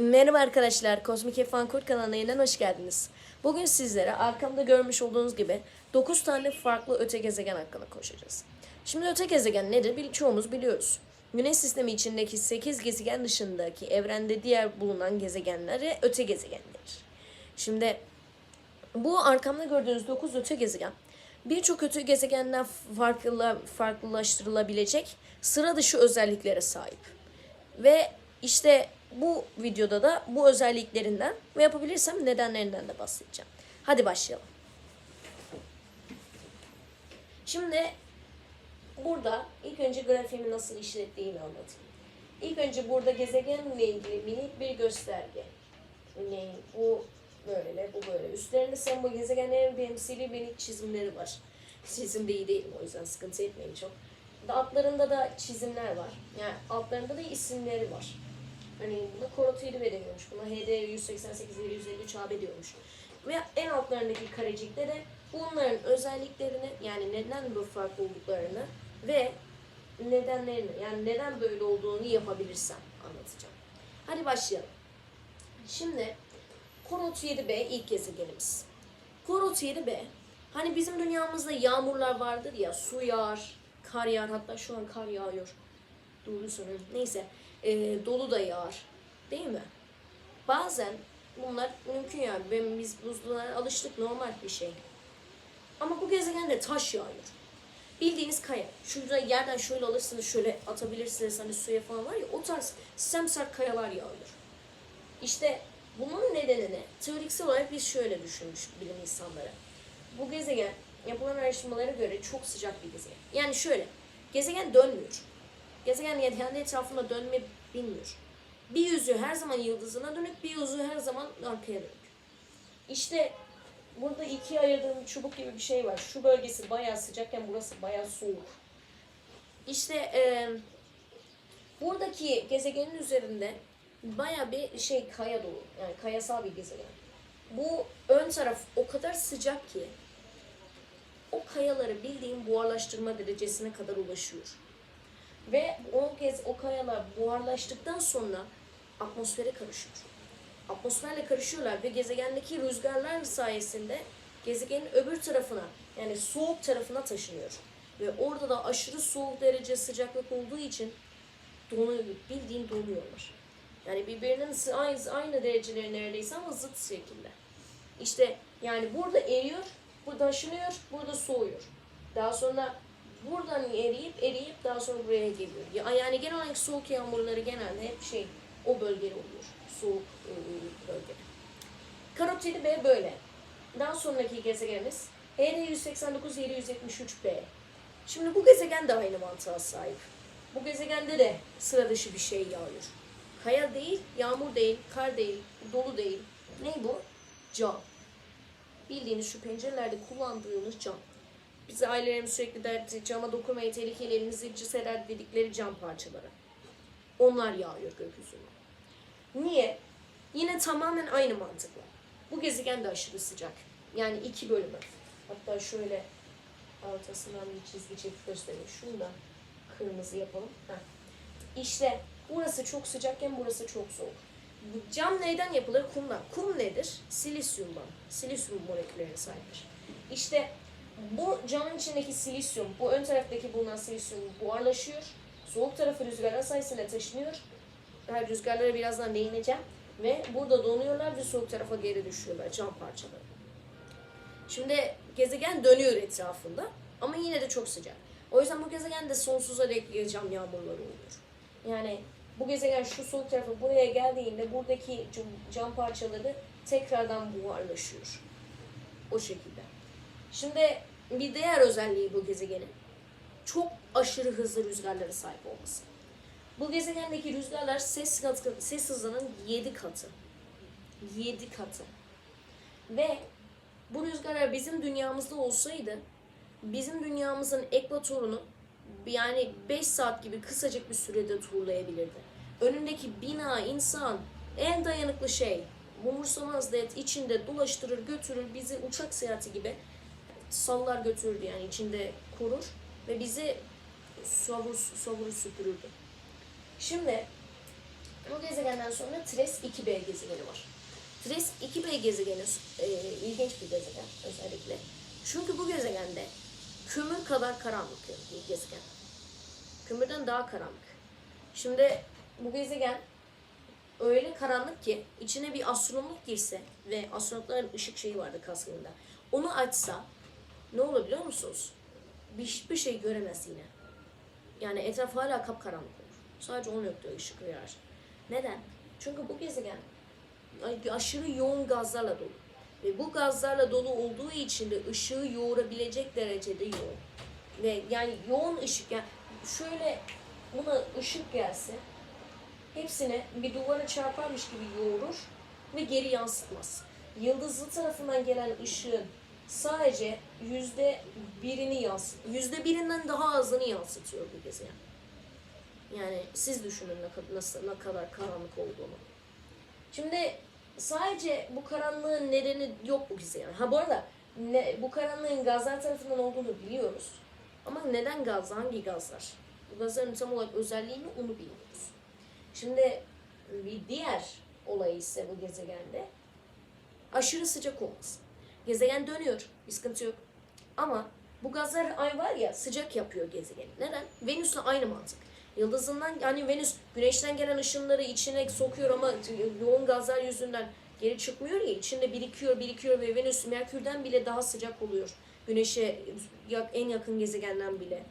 Merhaba arkadaşlar, Kozmik Efan Kurt kanalına yeniden hoş geldiniz. Bugün sizlere arkamda görmüş olduğunuz gibi 9 tane farklı öte gezegen hakkında konuşacağız. Şimdi öte gezegen nedir? Bil- Çoğumuz biliyoruz. Güneş sistemi içindeki 8 gezegen dışındaki evrende diğer bulunan gezegenlere öte gezegen denir. Şimdi bu arkamda gördüğünüz 9 öte gezegen birçok öte gezegenden farklı, farklılaştırılabilecek sıra dışı özelliklere sahip. Ve işte bu videoda da bu özelliklerinden ve yapabilirsem nedenlerinden de bahsedeceğim. Hadi başlayalım. Şimdi burada ilk önce grafiğimi nasıl işlettiğimi anlatayım. İlk önce burada gezegenle ilgili minik bir gösterge. Ne, bu böyle, bu böyle. Üstlerinde sembol gezegenlerin temsili minik çizimleri var. Çizim de iyi değilim o yüzden sıkıntı etmeyin çok. Altlarında da çizimler var. Yani altlarında da isimleri var. Hani buna Korotiri deniyormuş. Buna HD 188 153 AB diyormuş. Ve en altlarındaki karecikte de bunların özelliklerini yani neden bu farklı olduklarını ve nedenlerini yani neden böyle olduğunu yapabilirsem anlatacağım. Hadi başlayalım. Şimdi Korot 7b ilk gezegenimiz. Korot 7b hani bizim dünyamızda yağmurlar vardır ya su yağar, kar yağar hatta şu an kar yağıyor. Doğru sanırım. Neyse e, dolu da yağar. Değil mi? Bazen bunlar mümkün yani. Ben, biz buzlulara alıştık normal bir şey. Ama bu gezegende taş yağıyor. Bildiğiniz kaya. Şurada yerden şöyle alırsınız şöyle atabilirsiniz hani suya falan var ya o tarz semsert kayalar yağıyor. İşte bunun nedenini teoriksel olarak biz şöyle düşünmüş bilim insanları. Bu gezegen yapılan araştırmalara göre çok sıcak bir gezegen. Yani şöyle gezegen dönmüyor. Gezegen kendi etrafında dönme bilmiyor. Bir yüzü her zaman yıldızına dönük, bir yüzü her zaman arkaya dönük. İşte burada ikiye ayırdığım çubuk gibi bir şey var. Şu bölgesi bayağı sıcakken burası bayağı soğuk. İşte e, buradaki gezegenin üzerinde bayağı bir şey kaya dolu. Yani kayasal bir gezegen. Bu ön taraf o kadar sıcak ki o kayaları bildiğin buharlaştırma derecesine kadar ulaşıyor. Ve o kez o kayalar buharlaştıktan sonra atmosfere karışıyor. Atmosferle karışıyorlar ve gezegendeki rüzgarlar sayesinde gezegenin öbür tarafına yani soğuk tarafına taşınıyor. Ve orada da aşırı soğuk derece sıcaklık olduğu için donuyor, bildiğin donuyorlar. Yani birbirinin aynı, aynı dereceleri neredeyse ama zıt şekilde. İşte yani burada eriyor, burada aşınıyor, burada soğuyor. Daha sonra buradan eriyip eriyip daha sonra buraya geliyor. Ya- Yani genel olarak soğuk yağmurları genelde hep şey o bölgede oluyor. Soğuk e, bölgede. Karotidi B böyle. Daha sonraki gezegenimiz HD 189 773 B. Şimdi bu gezegen de aynı mantığa sahip. Bu gezegende de sıra dışı bir şey yağıyor. Kaya değil, yağmur değil, kar değil, dolu değil. Ne bu? Cam. Bildiğiniz şu pencerelerde kullandığımız cam. Bize ailelerimiz sürekli derdi cama dokunmayın tehlikeli elinizi ciseler dedikleri cam parçaları. Onlar yağıyor gökyüzüne. Niye? Yine tamamen aynı mantıkla. Bu gezegen de aşırı sıcak. Yani iki bölümü. Hatta şöyle ortasından bir çizgi çekip göstereyim. Şunu da kırmızı yapalım. Heh. İşte burası çok sıcakken burası çok soğuk. Cam neyden yapılır? Kumdan. Kum nedir? Silisyumdan. Silisyum moleküllerine sahiptir. İşte bu camın içindeki silisyum, bu ön taraftaki bulunan silisyum buharlaşıyor. Soğuk tarafı rüzgarlar sayesinde taşınıyor. Her rüzgarlara birazdan değineceğim. Ve burada donuyorlar ve soğuk tarafa geri düşüyorlar cam parçaları. Şimdi gezegen dönüyor etrafında ama yine de çok sıcak. O yüzden bu gezegende sonsuza dek cam yağmurları oluyor. Yani bu gezegen şu soğuk tarafı buraya geldiğinde buradaki cam parçaları tekrardan buharlaşıyor. O şekilde. Şimdi bir diğer özelliği bu gezegenin çok aşırı hızlı rüzgarlara sahip olması. Bu gezegendeki rüzgarlar ses, katı, ses hızının 7 katı. 7 katı. Ve bu rüzgarlar bizim dünyamızda olsaydı bizim dünyamızın ekvatorunu yani 5 saat gibi kısacık bir sürede turlayabilirdi. Önündeki bina, insan, en dayanıklı şey umursamaz et içinde dolaştırır götürür bizi uçak seyahati gibi sallar götürürdü yani içinde korur ve bizi savur, savuru süpürürdü. Şimdi Bu gezegenden sonra Tres 2b gezegeni var. Tres 2b gezegeni e, ilginç bir gezegen özellikle. Çünkü bu gezegende kömür kadar karanlık bir gezegen. Kömürden daha karanlık. Şimdi bu gezegen öyle karanlık ki içine bir astronot girse ve astronotların ışık şeyi vardı kaskında. Onu açsa ne olur biliyor musunuz? Bir, hiçbir şey göremez yine. Yani etraf hala kapkaranlık olur. Sadece o noktada ışık verir. Neden? Çünkü bu gezegen aşırı yoğun gazlarla dolu. Ve bu gazlarla dolu olduğu için de ışığı yoğurabilecek derecede yoğun. Ve yani yoğun ışık yani şöyle buna ışık gelse hepsini bir duvara çarparmış gibi yoğurur ve geri yansıtmaz. Yıldızlı tarafından gelen ışığın sadece yüzde birini yansıt, yüzde birinden daha azını yansıtıyor bu gezegen. Yani siz düşünün ne nasıl, ne kadar karanlık olduğunu. Şimdi sadece bu karanlığın nedeni yok bu gezegen. Ha bu arada ne, bu karanlığın gazlar tarafından olduğunu biliyoruz. Ama neden gaz, hangi gazlar? Bu gazların tam olarak özelliğini onu bilmiyoruz. Şimdi bir diğer olay ise bu gezegende aşırı sıcak olması. Gezegen dönüyor, bir sıkıntı yok. Ama bu gazlar ay var ya sıcak yapıyor gezegeni. Neden? Venüs'le aynı mantık. Yıldızından yani Venüs güneşten gelen ışınları içine sokuyor ama yoğun gazlar yüzünden geri çıkmıyor ya içinde birikiyor birikiyor ve Venüs Merkür'den bile daha sıcak oluyor. Güneşe en yakın gezegenden bile.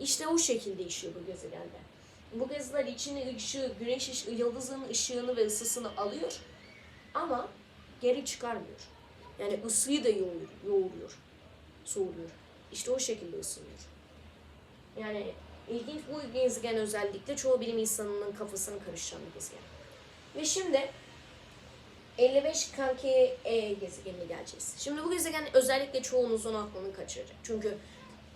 İşte o şekilde işiyor bu gezegende. Bu gazlar içine ışığı, güneş ışığı, yıldızın ışığını ve ısısını alıyor ama geri çıkarmıyor. Yani ısıyı da yoğuruyor, yoğuruyor, soğuruyor. İşte o şekilde ısınıyor. Yani ilginç bu gezegen özellikle çoğu bilim insanının kafasını karıştıran bir gezegen. Ve şimdi 55 kanki E gezegenine geleceğiz. Şimdi bu gezegen özellikle çoğunuzun aklını kaçıracak. Çünkü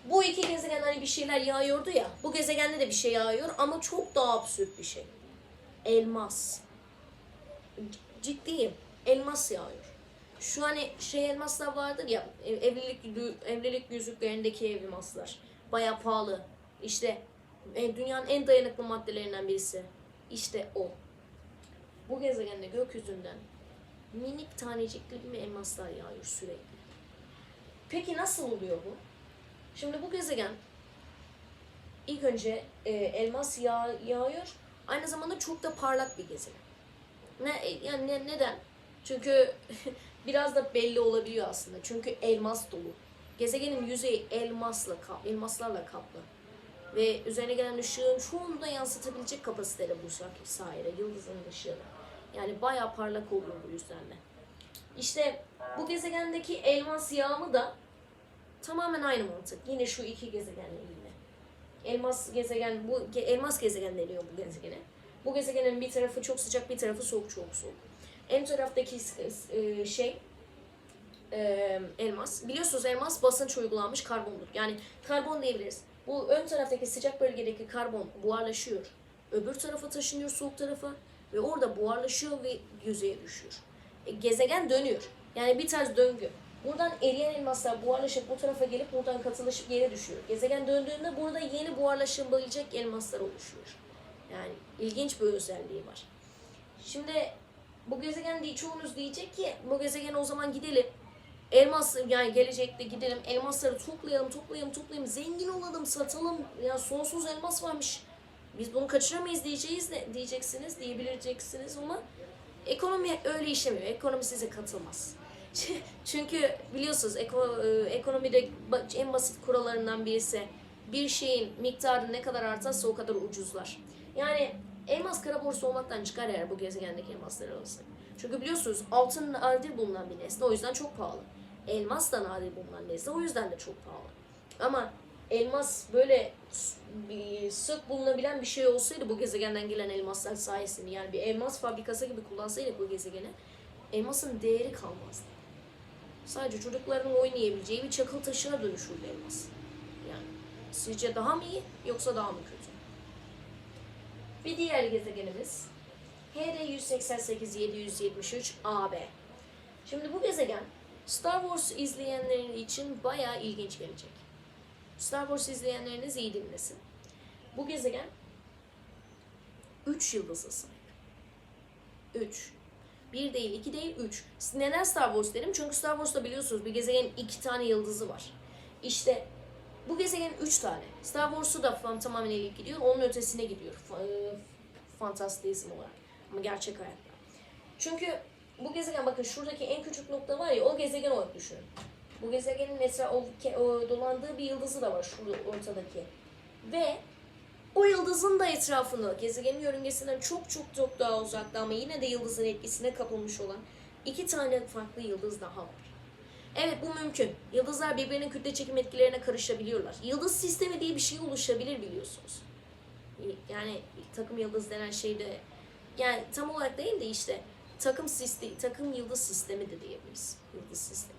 bu iki gezegen hani bir şeyler yağıyordu ya. Bu gezegende de bir şey yağıyor ama çok daha absürt bir şey. Elmas. Ciddiyim. Elmas yağıyor. Şu hani şey elmaslar vardır ya ev- evlilik evlilik yüzüklerindeki elmaslar. Baya pahalı. İşte e, dünyanın en dayanıklı maddelerinden birisi. İşte o. Bu gezegende gökyüzünden minik tanecikli mi elmaslar yağıyor sürekli. Peki nasıl oluyor bu? Şimdi bu gezegen ilk önce e, elmas yağ, yağıyor. Aynı zamanda çok da parlak bir gezegen. Ne e, yani ne, neden? Çünkü biraz da belli olabiliyor aslında. Çünkü elmas dolu. Gezegenin yüzeyi elmasla elmaslarla kaplı. Ve üzerine gelen ışığın çoğunu da yansıtabilecek kapasitede bu sa- sayede yıldızın ışığını. Yani bayağı parlak oluyor bu yüzden de. İşte bu gezegendeki elmas yağımı da tamamen aynı mantık. Yine şu iki gezegenle ilgili. Elmas gezegen, bu elmas gezegen deniyor bu gezegene. Bu gezegenin bir tarafı çok sıcak, bir tarafı soğuk, çok soğuk. En taraftaki e, şey e, elmas. Biliyorsunuz elmas basınç uygulanmış karbondur. Yani karbon diyebiliriz. Bu ön taraftaki sıcak bölgedeki karbon buharlaşıyor. Öbür tarafa taşınıyor soğuk tarafa ve orada buharlaşıyor ve yüzeye düşüyor. E, gezegen dönüyor. Yani bir tarz döngü. Buradan eriyen elmaslar buharlaşıp bu tarafa gelip buradan katılışıp geri düşüyor. Gezegen döndüğünde burada yeni buharlaşabilecek elmaslar oluşuyor. Yani ilginç bir özelliği var. Şimdi bu gezegen değil çoğunuz diyecek ki bu gezegene o zaman gidelim. Elmas yani gelecekte gidelim elmasları toplayalım toplayalım toplayalım zengin olalım satalım ya sonsuz elmas varmış. Biz bunu kaçıramayız diyeceğiz de diyeceksiniz diyebileceksiniz ama ekonomi öyle işlemiyor. Ekonomi size katılmaz. Çünkü biliyorsunuz eko, e, ekonomide en basit kurallarından birisi bir şeyin miktarı ne kadar artarsa o kadar ucuzlar. Yani elmas kara borsa olmaktan çıkar eğer bu gezegendeki elmaslar alırsak. Çünkü biliyorsunuz altın nadir bulunan bir nesne o yüzden çok pahalı. Elmas da nadir bulunan nesne o yüzden de çok pahalı. Ama elmas böyle sık bulunabilen bir şey olsaydı bu gezegenden gelen elmaslar sayesinde yani bir elmas fabrikası gibi kullansaydık bu gezegeni elmasın değeri kalmazdı. Sadece çocukların oynayabileceği bir çakıl taşına dönüşürdü elmas. Yani sizce daha mı iyi yoksa daha mı kötü? Bir diğer gezegenimiz HD 188 773 AB. Şimdi bu gezegen Star Wars izleyenleri için bayağı ilginç gelecek. Star Wars izleyenleriniz iyi dinlesin. Bu gezegen 3 yıldıza sahip. 3. 1 değil, 2 değil, 3. Neden Star Wars dedim? Çünkü Star Wars'ta biliyorsunuz bir gezegenin iki tane yıldızı var. İşte bu gezegenin 3 tane. Star Wars'u da tamamen eğilip gidiyor. Onun ötesine gidiyor. E, Fantastizm olarak. Ama gerçek hayatta. Çünkü bu gezegen bakın şuradaki en küçük nokta var ya o gezegen olarak düşünün. Bu gezegenin etrafı o, o dolandığı bir yıldızı da var şurada ortadaki. Ve o yıldızın da etrafını gezegenin yörüngesinden çok çok çok daha uzakta ama yine de yıldızın etkisine kapılmış olan iki tane farklı yıldız daha var. Evet bu mümkün. Yıldızlar birbirinin kütle çekim etkilerine karışabiliyorlar. Yıldız sistemi diye bir şey oluşabilir biliyorsunuz. Yani takım yıldız denen şeyde yani tam olarak değil de işte takım sistemi, takım yıldız sistemi de diyebiliriz. Yıldız sistemi.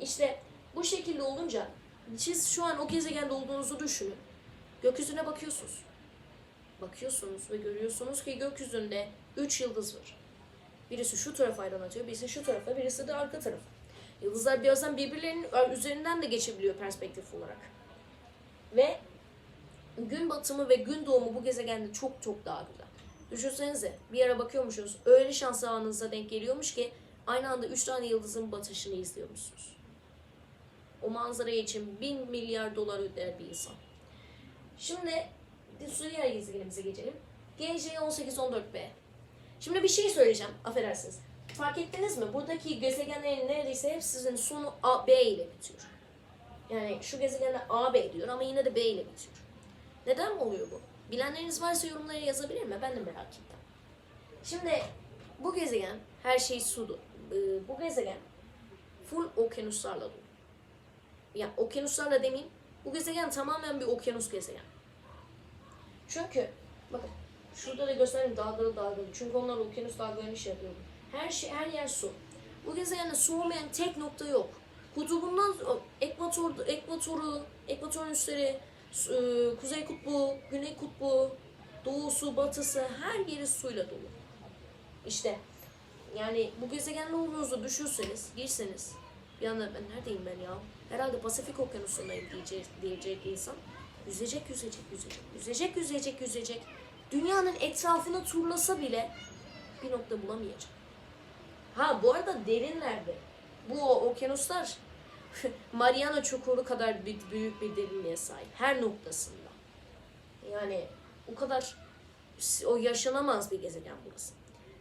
İşte bu şekilde olunca siz şu an o gezegende olduğunuzu düşünün. Gökyüzüne bakıyorsunuz. Bakıyorsunuz ve görüyorsunuz ki gökyüzünde 3 yıldız var. Birisi şu tarafa aydınlatıyor, birisi şu tarafa, birisi de arka tarafa. Yıldızlar birazdan birbirlerinin üzerinden de geçebiliyor perspektif olarak. Ve gün batımı ve gün doğumu bu gezegende çok çok daha güzel. Düşünsenize bir yere bakıyormuşsunuz. Öyle şans anınıza denk geliyormuş ki aynı anda 3 tane yıldızın batışını izliyormuşsunuz. O manzara için 1000 milyar dolar öder bir insan. Şimdi diğer gezegenimize geçelim. GJ1814b. Şimdi bir şey söyleyeceğim, affedersiniz. Fark ettiniz mi? Buradaki gezegenlerin neredeyse hepsinin sonu A, B ile bitiyor. Yani şu gezegende A, B diyor ama yine de B ile bitiyor. Neden oluyor bu? Bilenleriniz varsa yorumlara yazabilir mi? Ben de merak ettim. Şimdi bu gezegen her şey sudu. Ee, bu gezegen full okyanuslarla dolu. Ya okyanuslarla demeyeyim. Bu gezegen tamamen bir okyanus gezegen. Çünkü bakın şurada da göstereyim dalgalı dalgalı. Çünkü onlar okyanus dalgalarını şey yapıyor. Her şey her yer su. Bu gezegende su olmayan tek nokta yok. Kutubundan ekvator, ekvatoru, ekvatorun üstleri, e, kuzey kutbu, güney kutbu, doğusu, batısı her yeri suyla dolu. İşte yani bu gezegende olduğunuzu düşünseniz, girseniz bir anda ben neredeyim ben ya? Herhalde Pasifik Okyanusu'ndayım diyecek, diyecek insan. Yüzecek, yüzecek, yüzecek, yüzecek, yüzecek, yüzecek. Dünyanın etrafını turlasa bile bir nokta bulamayacak. Ha bu arada derinlerde. Bu okyanuslar Mariana Çukuru kadar büyük, bir derinliğe sahip. Her noktasında. Yani o kadar o yaşanamaz bir gezegen burası.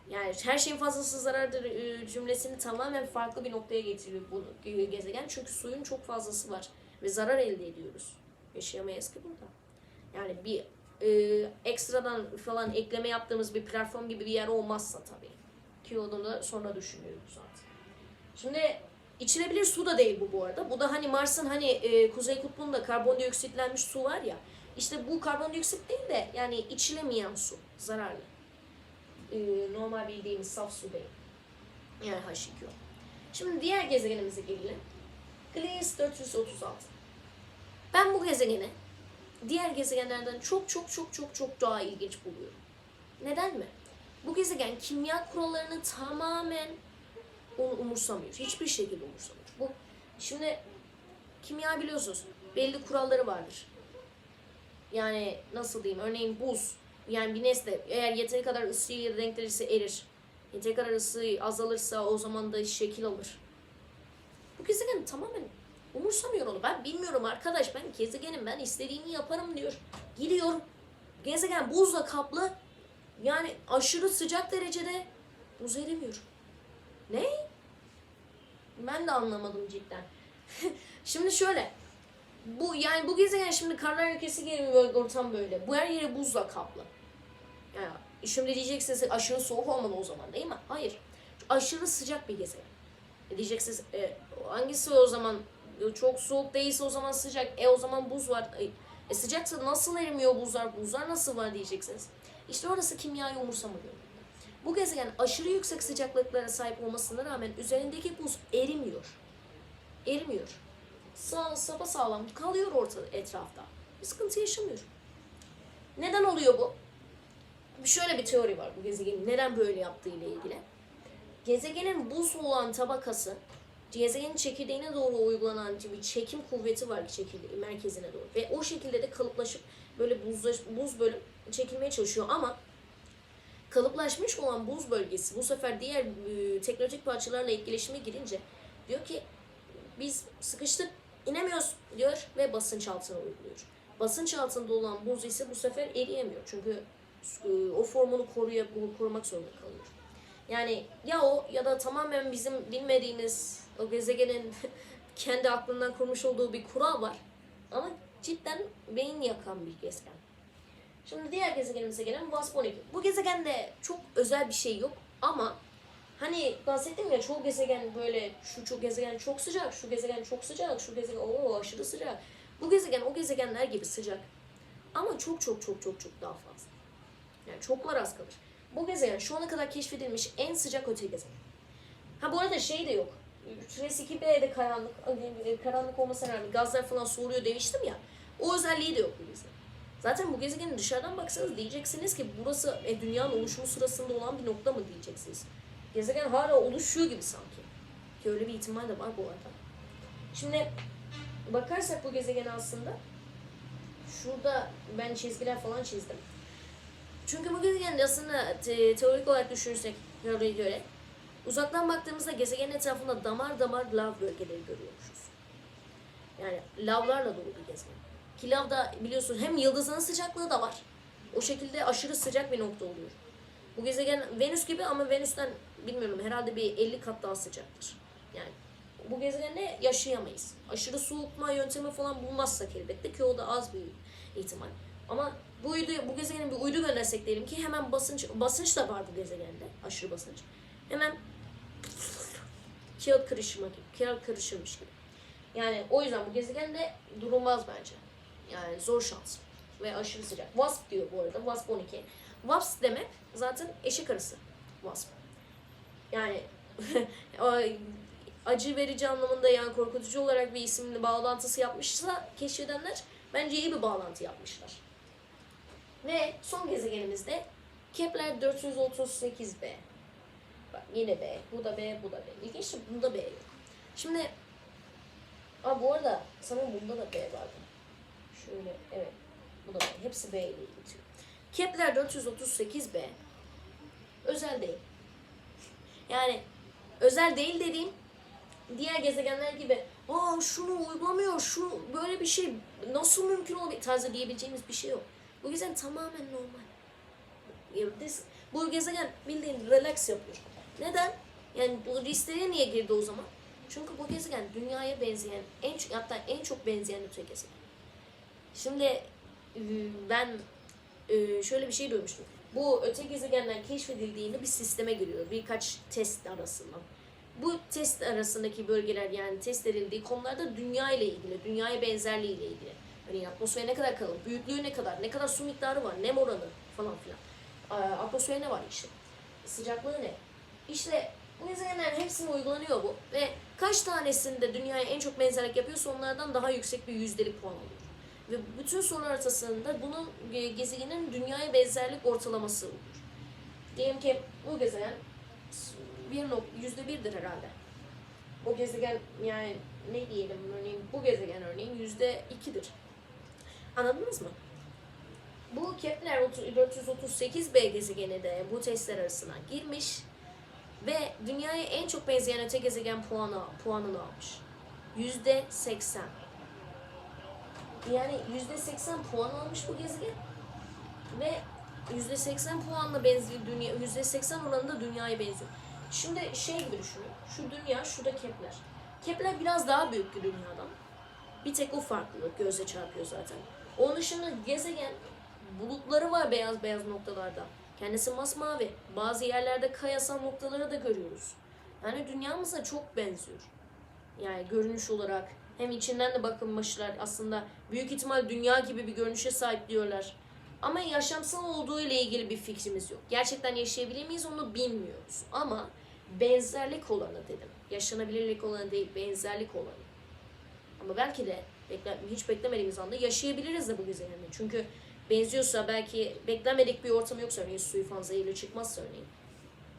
Yani her şeyin fazlası zarardır cümlesini tamamen farklı bir noktaya getiriyor bu gezegen. Çünkü suyun çok fazlası var ve zarar elde ediyoruz. Yaşayamayız ki burada. Yani bir e, ekstradan falan ekleme yaptığımız bir platform gibi bir yer olmazsa tabii. Ki da sonra düşünüyoruz zaten. Şimdi içilebilir su da değil bu bu arada. Bu da hani Mars'ın hani e, kuzey kutbunda karbondioksitlenmiş su var ya. İşte bu karbondioksit değil de yani içilemeyen su. Zararlı. E, normal bildiğimiz saf su değil. Yani H2O. Şimdi diğer gezegenimize gelelim. Gliese 436. Ben bu gezegeni diğer gezegenlerden çok çok çok çok çok daha ilginç buluyorum. Neden mi? Bu gezegen kimya kurallarını tamamen onu umursamıyor. Hiçbir şekilde umursamıyor. Bu şimdi kimya biliyorsunuz belli kuralları vardır. Yani nasıl diyeyim? Örneğin buz. Yani bir nesne eğer yeteri kadar ısıyı renklenirse erir. Yeteri kadar ısı azalırsa o zaman da şekil alır. Bu gezegen tamamen umursamıyor onu. Ben bilmiyorum arkadaş ben gezegenim ben istediğimi yaparım diyor. Gidiyor. Gezegen buzla kaplı. Yani aşırı sıcak derecede buz erimiyor. Ne? Ben de anlamadım cidden. şimdi şöyle. Bu yani bu gezegen şimdi karlar ülkesi gibi bir ortam böyle. Bu her yeri buzla kaplı. Yani şimdi diyeceksiniz aşırı soğuk olmalı o zaman değil mi? Hayır. Aşırı sıcak bir gezegen. E diyeceksiniz e, hangisi o zaman çok soğuk değilse o zaman sıcak. E o zaman buz var. E, e sıcaksa nasıl erimiyor buzlar? Buzlar nasıl var diyeceksiniz. İşte orası kimyayı umursamıyor. Bu gezegen aşırı yüksek sıcaklıklara sahip olmasına rağmen üzerindeki buz erimiyor. Erimiyor. Sağ, sapa sağlam kalıyor ortada etrafta. Bir sıkıntı yaşamıyor. Neden oluyor bu? Şöyle bir teori var bu gezegenin neden böyle yaptığı ile ilgili. Gezegenin buz olan tabakası gezegenin çekirdeğine doğru uygulanan bir çekim kuvveti var çekirdeği merkezine doğru. Ve o şekilde de kalıplaşıp böyle buzlaş, buz bölüm çekilmeye çalışıyor ama kalıplaşmış olan buz bölgesi bu sefer diğer e, teknolojik parçalarla etkileşime girince diyor ki biz sıkıştık inemiyoruz diyor ve basınç altına uyguluyor. Basınç altında olan buz ise bu sefer eriyemiyor. Çünkü e, o formunu koruya, korumak zorunda kalıyor. Yani ya o ya da tamamen bizim bilmediğimiz o gezegenin kendi aklından kurmuş olduğu bir kural var. Ama cidden beyin yakan bir gezegen. Şimdi diğer gezegenimize gelelim WASP-12. Bu gezegende çok özel bir şey yok ama hani bahsettim ya çoğu gezegen böyle şu çok gezegen çok sıcak, şu gezegen çok sıcak, şu gezegen o aşırı sıcak. Bu gezegen o gezegenler gibi sıcak. Ama çok çok çok çok çok daha fazla. Yani çoklar az kalır. Bu gezegen şu ana kadar keşfedilmiş en sıcak öte gezegen. Ha bu arada şey de yok. Süresi 2B'de karanlık, karanlık olmasına rağmen gazlar falan soğuruyor demiştim ya. O özelliği de yok bu gezegen. Zaten bu gezegenin dışarıdan baksanız diyeceksiniz ki burası e, dünyanın oluşumu sırasında olan bir nokta mı diyeceksiniz. Gezegen hala oluşuyor gibi sanki. Ki öyle bir ihtimal de var bu arada. Şimdi bakarsak bu gezegene aslında şurada ben çizgiler falan çizdim. Çünkü bu gezegenin aslında te- teorik olarak düşünürsek teoriye göre uzaktan baktığımızda gezegenin etrafında damar damar lav bölgeleri görüyormuşuz. Yani lavlarla dolu bir gezegen. Ki lav da biliyorsun hem yıldızın sıcaklığı da var. O şekilde aşırı sıcak bir nokta oluyor. Bu gezegen Venüs gibi ama Venüs'ten bilmiyorum herhalde bir 50 kat daha sıcaktır. Yani bu gezegende yaşayamayız. Aşırı soğutma yöntemi falan bulmazsak elbette ki o da az bir ihtimal. Ama bu uydu, bu gezegene bir uydu göndersek diyelim ki hemen basınç basınç da var bu gezegende. Aşırı basınç. Hemen kağıt kırışımı gibi. Kağıt kırışırmış gibi. Yani o yüzden bu gezegende durulmaz bence. Yani zor şans. Ve aşırı sıcak. WASP diyor bu arada. WASP 12. WASP demek zaten eşek arısı. WASP. Yani acı verici anlamında yani korkutucu olarak bir isimli bağlantısı yapmışsa keşfedenler bence iyi bir bağlantı yapmışlar. Ve son gezegenimizde Kepler 438b. Bak yine B, bu da B, bu da B. İlginç bunda B yok. Şimdi Aa, bu arada sanırım bunda da B vardı. Şöyle evet. Bu da B. Hepsi B ile ilgili. Kepler 438b özel değil. Yani özel değil dediğim diğer gezegenler gibi aa şunu uygulamıyor, şu böyle bir şey nasıl mümkün olabilir tarzı diyebileceğimiz bir şey yok. Bu gezegen tamamen normal. Yıldız, bu gezegen bildiğin relax yapıyor. Neden? Yani bu listeye niye girdi o zaman? Çünkü bu gezegen dünyaya benzeyen, en hatta en çok benzeyen öte gezegen. Şimdi e, ben e, şöyle bir şey duymuştum. Bu öte gezegenler keşfedildiğinde bir sisteme giriyor. Birkaç test arasından. Bu test arasındaki bölgeler yani test edildiği konularda dünya ile ilgili, dünyaya benzerliği ile ilgili. Hani atmosfer ne kadar kalın, büyüklüğü ne kadar, ne kadar su miktarı var, nem oranı falan filan. Atmosfer ne var işte, sıcaklığı ne? İşte gezegenlerin hepsine uygulanıyor bu. Ve kaç tanesinde dünyaya en çok benzerlik yapıyorsa onlardan daha yüksek bir yüzdelik puan alıyor. Ve bütün sorular arasında bunun e, gezegenin dünyaya benzerlik ortalaması olur. Diyelim ki bu gezegen bir nok yüzde birdir herhalde. O gezegen yani ne diyelim örneğin bu gezegen örneğin yüzde ikidir. Anladınız mı? Bu Kepler 438b gezegeni de bu testler arasına girmiş ve dünyaya en çok benzeyen öte gezegen puanı, puanını almış. Yüzde seksen. Yani yüzde seksen puan almış bu gezegen ve yüzde seksen puanla benziyor dünya, yüzde seksen oranında dünyaya benziyor. Şimdi şey gibi düşünün. Şu dünya, şurada Kepler. Kepler biraz daha büyük bir dünyadan. Bir tek o farklılık göze çarpıyor zaten. Onun dışında gezegen bulutları var beyaz beyaz noktalarda. Kendisi masmavi. Bazı yerlerde kayasal noktaları da görüyoruz. Yani dünyamıza çok benziyor. Yani görünüş olarak hem içinden de bakılmışlar aslında büyük ihtimal dünya gibi bir görünüşe sahip diyorlar. Ama yaşamsal olduğu ile ilgili bir fikrimiz yok. Gerçekten yaşayabilir miyiz onu bilmiyoruz. Ama benzerlik olanı dedim. Yaşanabilirlik olanı değil, benzerlik olanı. Ama belki de hiç beklemediğimiz anda yaşayabiliriz de bu gezegende. Çünkü benziyorsa belki beklenmedik bir ortam yoksa örneğin suyu falan zehirli çıkmazsa örneğin.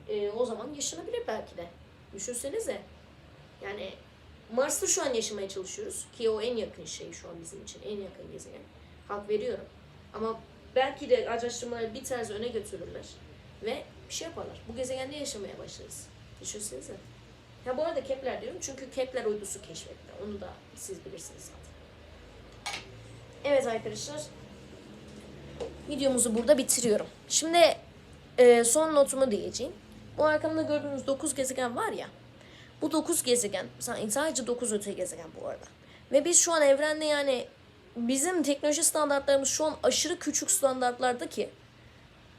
e, o zaman yaşanabilir belki de. Düşünsenize. Yani Mars'ta şu an yaşamaya çalışıyoruz ki o en yakın şey şu an bizim için en yakın gezegen. Hak veriyorum. Ama belki de araştırmaları bir tarz öne götürürler. Ve bir şey yaparlar. Bu gezegende yaşamaya başlarız. Düşünsenize. Ha bu arada Kepler diyorum çünkü Kepler uydusu keşfetti. Onu da siz bilirsiniz zaten. Evet arkadaşlar. Videomuzu burada bitiriyorum. Şimdi e, son notumu diyeceğim. Bu arkamda gördüğünüz 9 gezegen var ya. Bu 9 gezegen sadece 9 öte gezegen bu arada. Ve biz şu an evrende yani bizim teknoloji standartlarımız şu an aşırı küçük standartlarda ki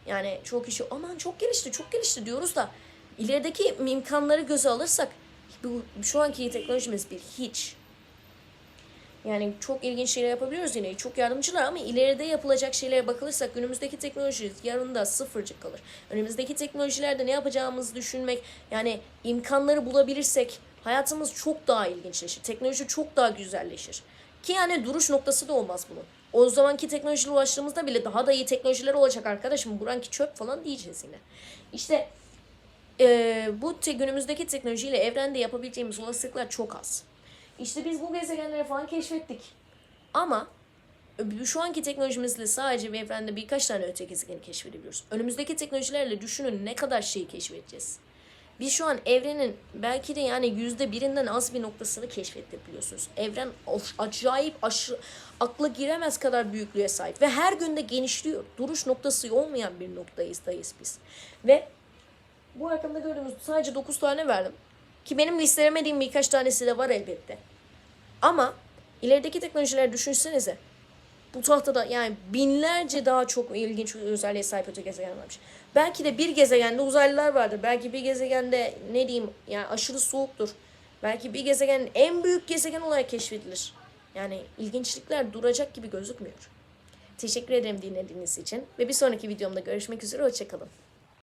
yani çok kişi aman çok gelişti çok gelişti diyoruz da ilerideki imkanları göze alırsak bu şu anki teknolojimiz bir hiç. Yani çok ilginç şeyler yapabiliyoruz yine. Çok yardımcılar ama ileride yapılacak şeylere bakılırsak önümüzdeki teknoloji yarın da sıfırcık kalır. Önümüzdeki teknolojilerde ne yapacağımızı düşünmek yani imkanları bulabilirsek hayatımız çok daha ilginçleşir. Teknoloji çok daha güzelleşir. Ki yani duruş noktası da olmaz bunun. O zamanki teknolojiyle ulaştığımızda bile daha da iyi teknolojiler olacak arkadaşım. Buranki çöp falan diyeceğiz yine. İşte e, bu te- günümüzdeki teknolojiyle evrende yapabileceğimiz olasılıklar çok az. İşte biz bu gezegenleri falan keşfettik. Ama şu anki teknolojimizle sadece bir evrende birkaç tane öte gezegeni keşfedebiliyoruz. Önümüzdeki teknolojilerle düşünün ne kadar şeyi keşfedeceğiz. Biz şu an evrenin belki de yani yüzde birinden az bir noktasını keşfettik biliyorsunuz. Evren acayip aşırı akla giremez kadar büyüklüğe sahip ve her günde genişliyor. Duruş noktası olmayan bir noktayız dayız biz. Ve bu arkamda gördüğünüz sadece 9 tane verdim. Ki benim listelemediğim birkaç tanesi de var elbette. Ama ilerideki teknolojileri düşünsenize. Bu tahtada yani binlerce daha çok ilginç özelliğe sahip öte gezegen varmış. Belki de bir gezegende uzaylılar vardır. Belki bir gezegende ne diyeyim yani aşırı soğuktur. Belki bir gezegenin en büyük gezegen olarak keşfedilir. Yani ilginçlikler duracak gibi gözükmüyor. Teşekkür ederim dinlediğiniz için ve bir sonraki videomda görüşmek üzere. Hoşçakalın.